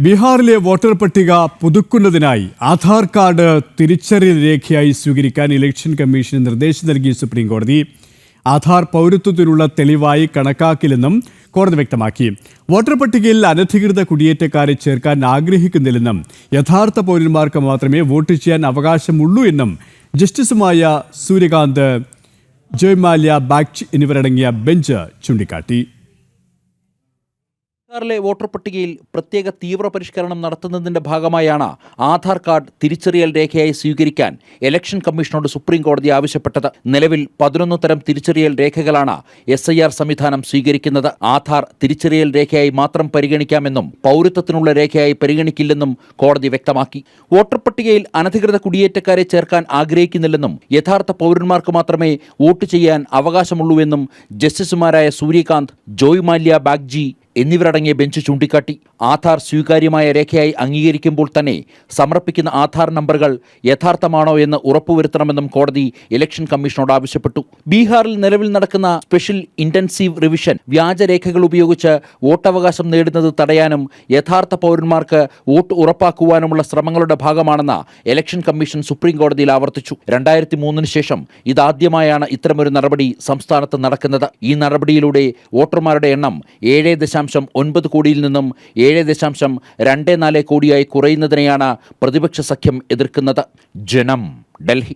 ബീഹാറിലെ വോട്ടർ പട്ടിക പുതുക്കുന്നതിനായി ആധാർ കാർഡ് തിരിച്ചറിയൽ രേഖയായി സ്വീകരിക്കാൻ ഇലക്ഷൻ കമ്മീഷൻ നിർദ്ദേശം നൽകി സുപ്രീം കോടതി ആധാർ പൗരത്വത്തിനുള്ള തെളിവായി കണക്കാക്കില്ലെന്നും കോടതി വ്യക്തമാക്കി. വോട്ടർ പട്ടികയിൽ അനധികൃത കുടിയേറ്റക്കാരെ ചേർക്കാൻ ആഗ്രഹിക്കുന്നില്ലെന്നും യഥാർത്ഥ പൗരന്മാർക്ക് മാത്രമേ വോട്ട് ചെയ്യാൻ അവകാശമുള്ളൂ എന്നും ജസ്റ്റിസുമായ സൂര്യകാന്ത് ജോയ്മാല്യ ബാഗ്ച് എന്നിവരടങ്ങിയ ബെഞ്ച് ചൂണ്ടിക്കാട്ടി. ബീഹാറിലെ വോട്ടർ പട്ടികയിൽ പ്രത്യേക തീവ്ര പരിഷ്കരണം നടത്തുന്നതിന്റെ ഭാഗമായാണ് ആധാർ കാർഡ് തിരിച്ചറിയൽ രേഖയായി സ്വീകരിക്കാൻ ഇലക്ഷൻ കമ്മീഷനോട് സുപ്രീം കോടതി ആവശ്യപ്പെട്ടത്. നിലവിൽ പതിനൊന്ന് തരം തിരിച്ചറിയൽ രേഖകളാണ് എസ് ഐ ആർ സംവിധാനം സ്വീകരിക്കുന്നത്. ആധാർ തിരിച്ചറിയൽ രേഖയായി മാത്രം പരിഗണിക്കാമെന്നും പൗരത്വത്തിനുള്ള രേഖയായി പരിഗണിക്കില്ലെന്നും കോടതി വ്യക്തമാക്കി. വോട്ടർ പട്ടികയിൽ അനധികൃത കുടിയേറ്റക്കാരെ ചേർക്കാൻ ആഗ്രഹിക്കുന്നില്ലെന്നും യഥാർത്ഥ പൗരന്മാർക്ക് മാത്രമേ വോട്ട് ചെയ്യാൻ അവകാശമുള്ളൂവെന്നും ജസ്റ്റിസുമാരായ സൂര്യകാന്ത് ജോയ് മാല്യ ബാഗ്ജി എന്നിവരടങ്ങിയ ബെഞ്ച് ചൂണ്ടിക്കാട്ടി. ആധാർ സ്വീകാര്യമായ രേഖയായി അംഗീകരിക്കുമ്പോൾ തന്നെ സമർപ്പിക്കുന്ന ആധാർ നമ്പറുകൾ യഥാർത്ഥമാണോ എന്ന് ഉറപ്പുവരുത്തണമെന്നും കോടതി ഇലക്ഷൻ കമ്മീഷനോട് ആവശ്യപ്പെട്ടു. ബീഹാറിൽ നിലവിൽ നടക്കുന്ന സ്പെഷ്യൽ ഇന്റൻസീവ് റിവിഷൻ വ്യാജരേഖകൾ ഉപയോഗിച്ച് വോട്ടവകാശം നേടുന്നത് തടയാനും യഥാർത്ഥ പൗരന്മാർക്ക് വോട്ട് ഉറപ്പാക്കുവാനുമുള്ള ശ്രമങ്ങളുടെ ഭാഗമാണെന്ന് ഇലക്ഷൻ കമ്മീഷൻ സുപ്രീം കോടതിയിൽ ആവർത്തിച്ചു. രണ്ടായിരത്തി മൂന്നിന് ശേഷം ഇതാദ്യമായാണ് ഇത്തരമൊരു നടപടി സംസ്ഥാനത്ത് നടക്കുന്നത്. ഈ നടപടിയിലൂടെ വോട്ടർമാരുടെ എണ്ണം ഏഴ് ദശാംശം ഒൻപത് കോടിയിൽ നിന്നും ഏഴ് ദശാംശം രണ്ട് നാല് കോടിയായി കുറയുന്നതിനെയാണ് പ്രതിപക്ഷ സഖ്യം എതിർക്കുന്നത്. ജനം ഡൽഹി.